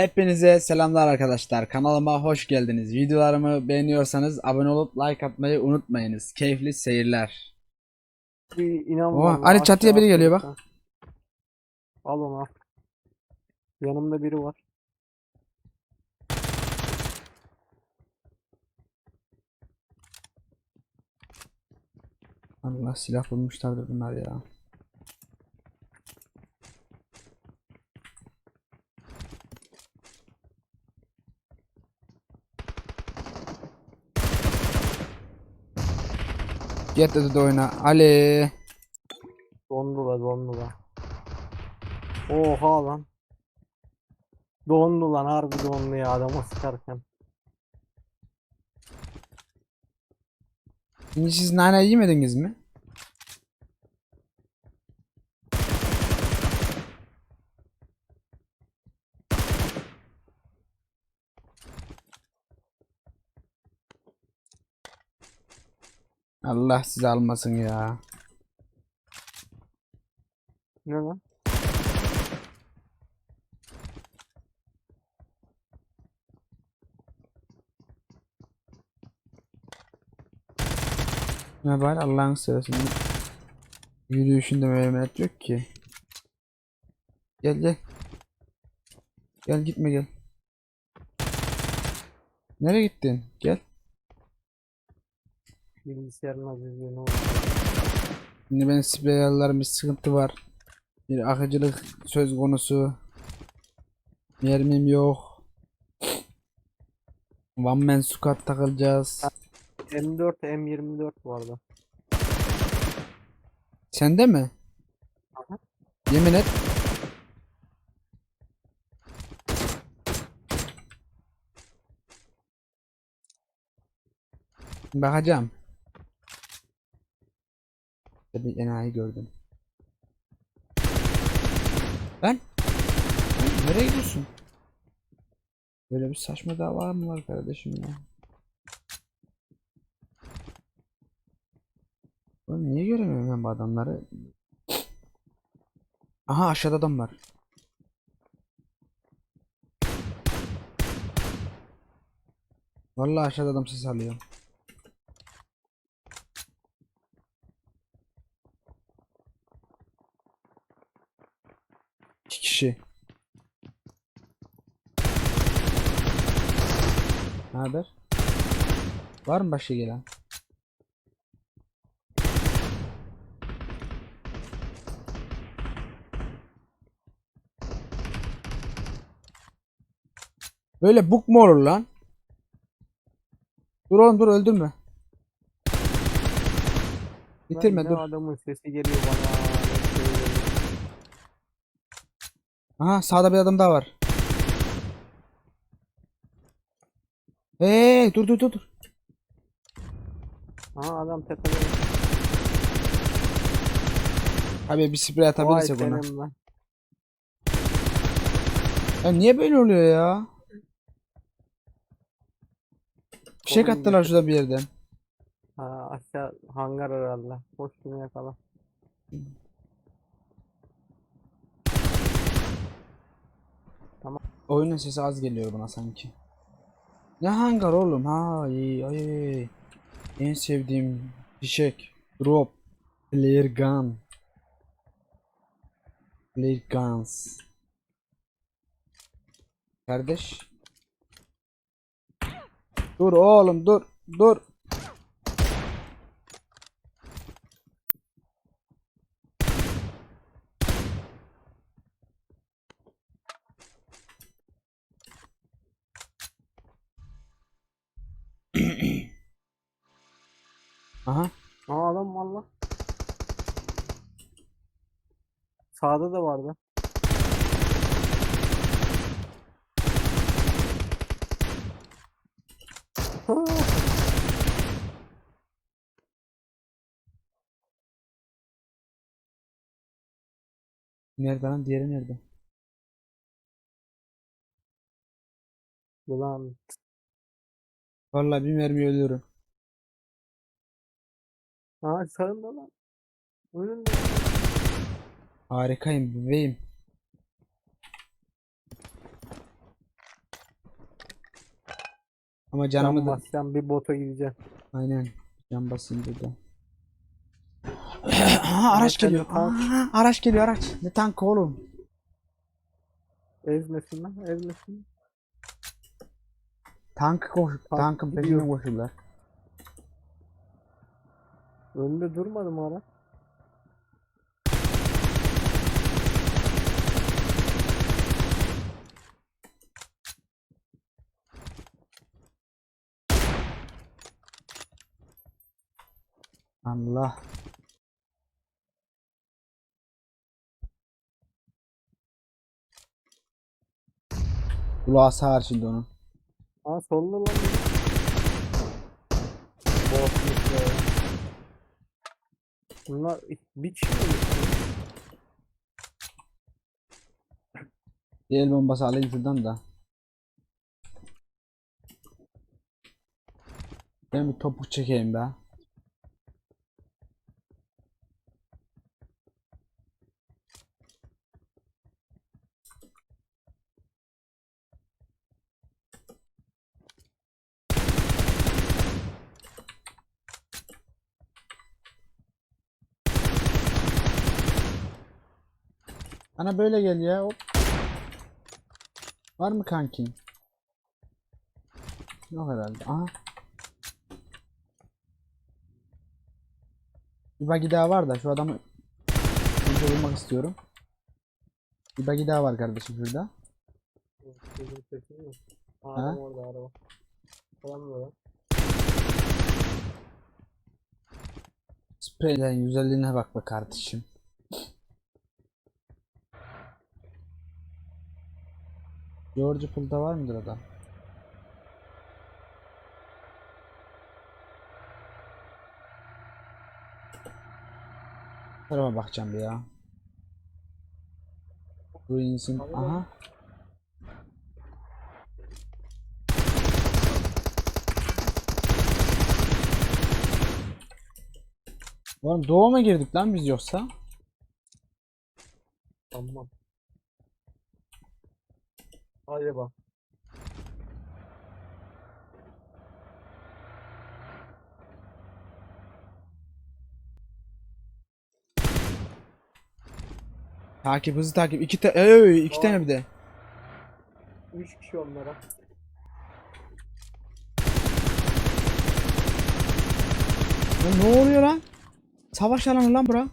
Hepinize selamlar arkadaşlar. Kanalıma hoş geldiniz. Videolarımı beğeniyorsanız abone olup like atmayı unutmayınız. Keyifli seyirler. Bir inan Oha, var Ali çatıya biri geliyor bak. Al onu al. Yanımda biri var. Allah silah bulmuşlardır bunlar ya. Get dedi oyna. Ali. Dondular dondular. Oha lan. Dondu lan harbi dondu ya adama sıkarken. Şimdi siz nane yemediniz mi? Allah sizi almasın ya. Ne lan? Ne var Allah'ın sırasında. Yürüyüşünde meymenet yok ki. Gel gel. Gel gitme gel. Nereye gittin? Gel. Bilgisayarın azizliği ne oldu? Şimdi benim sprey ayarlarım bir sıkıntı var. Bir akıcılık söz konusu. Mermim yok. One man squad takılacağız. M4 M24 bu arada. Sende mi? Aha. Yemin et. Bakacağım. Bir enayi gördüm. Lan. Lan Nereye gidiyorsun? Böyle bir saçma dava mı var kardeşim ya? Oğlum niye göremiyorum ben bu adamları? Aha aşağıda adam var. Vallahi aşağıda adam ses alıyor. İki kişi. Ne haber? Var mı başka gelen? Böyle buk mu olur lan? Dur oğlum dur öldürme. Bitirme dur. adamın sesi geliyor bana. Aha sağda bir adam daha var. Hey dur dur dur dur. Aha adam tepede. Abi bir sprey Vay atabilirsek ona. senin lan. Ya niye böyle oluyor ya? Fişek Oğlum attılar şurada bir yerden. Ha aşağı hangar herhalde. Boş kimi yakala. Oyunun sesi az geliyor bana sanki. Ne hangar oğlum? Ha iyi ay. En sevdiğim fişek. Drop. Player gun. Player guns. Kardeş. Dur oğlum dur. Dur. Aha. Aa adam valla. Sağda da vardı. Nerede lan? Diğeri nerede? Ulan Vallahi bir mermi ölüyorum. Aa sağında lan. Önünde. Harikayım bebeğim. Ama Canımı canımı da basacağım bir bota gideceğim. aynen can basayım burada. Aha, araç Arkada geliyor. tank. Aa, araç geliyor araç. Ne tank oğlum? Ezmesin lan ezmesin. Tank koş, Tank tankın gidiyor. peşinden koşuyorlar. Önünde durmadı mı ara? Allah. Kulağı sağır şimdi onun. Aa sollu lan. Ya. Bunlar kişi mi? Bir el bombası alayım şuradan da. Ben bir topuk çekeyim be. Ana böyle gel ya. Hop. Var mı kankin? Yok herhalde. Aha. Bir buggy daha var da şu adamı önce vurmak istiyorum. Bir buggy daha var kardeşim şurada. Ha? Orada araba. Spreylerin güzelliğine bak be kardeşim. George Pool'da var mıdır adam? Tarafa bakacağım bir ya. Ruins'in aha. Oğlum doğuma girdik lan biz yoksa? Tamam. Hadi bak. Takip hızlı takip. İki, ta Ey, iki Aa. tane bir de. Üç kişi onlara. Lan ne oluyor lan? Savaş alanı lan bura.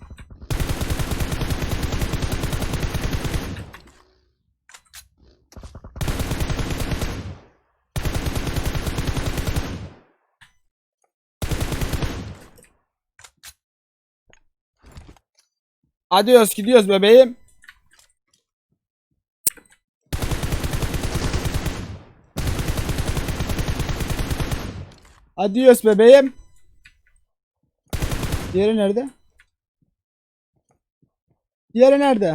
Adios gidiyoruz bebeğim. Adios bebeğim. Diğeri nerede? Diğeri nerede?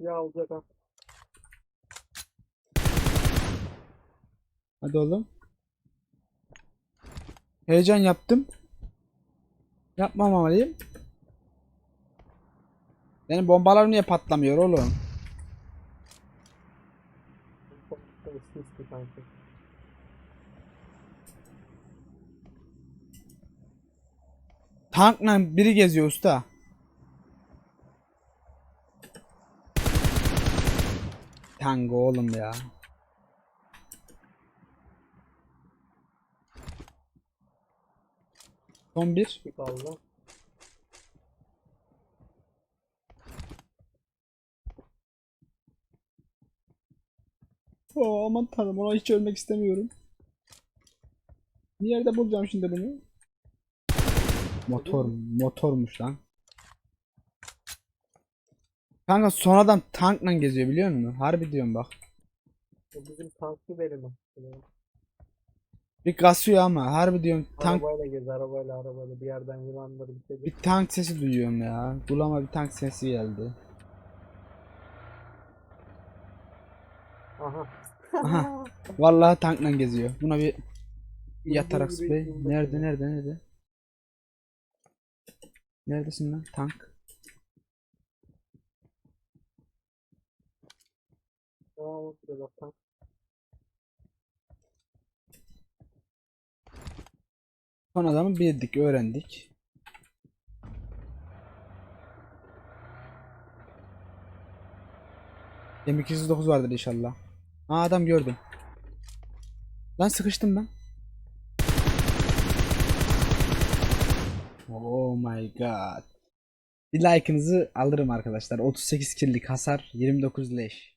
Ya alacak ha. Hadi oğlum. Heyecan yaptım. Yapmamalıyım. Benim bombalarım niye patlamıyor oğlum? Tankla biri geziyor usta. Tango oğlum ya. Son bir. Bir Oo, aman tanrım ona hiç ölmek istemiyorum. Bir yerde bulacağım şimdi bunu. Motor, motormuş lan. Kanka sonradan tankla geziyor biliyor musun? Harbi diyorum bak. O bizim tanklı benim. Bir kasıyor ama harbi diyorum tank Arabayla gez arabayla arabayla bir yerden yılanları bir şey. bir tank sesi duyuyorum ya. Kulağıma bir tank sesi geldi. Aha. Aha. Vallahi tankla geziyor. Buna bir yatarak spray. Nerede nerede nerede? Neredesin lan tank? Tamam, tank. Son adamı bildik, öğrendik. M209 vardır inşallah. Aa adam gördüm. Lan sıkıştım ben. Oh my god. Bir like'ınızı alırım arkadaşlar. 38 kill'lik hasar, 29 leş.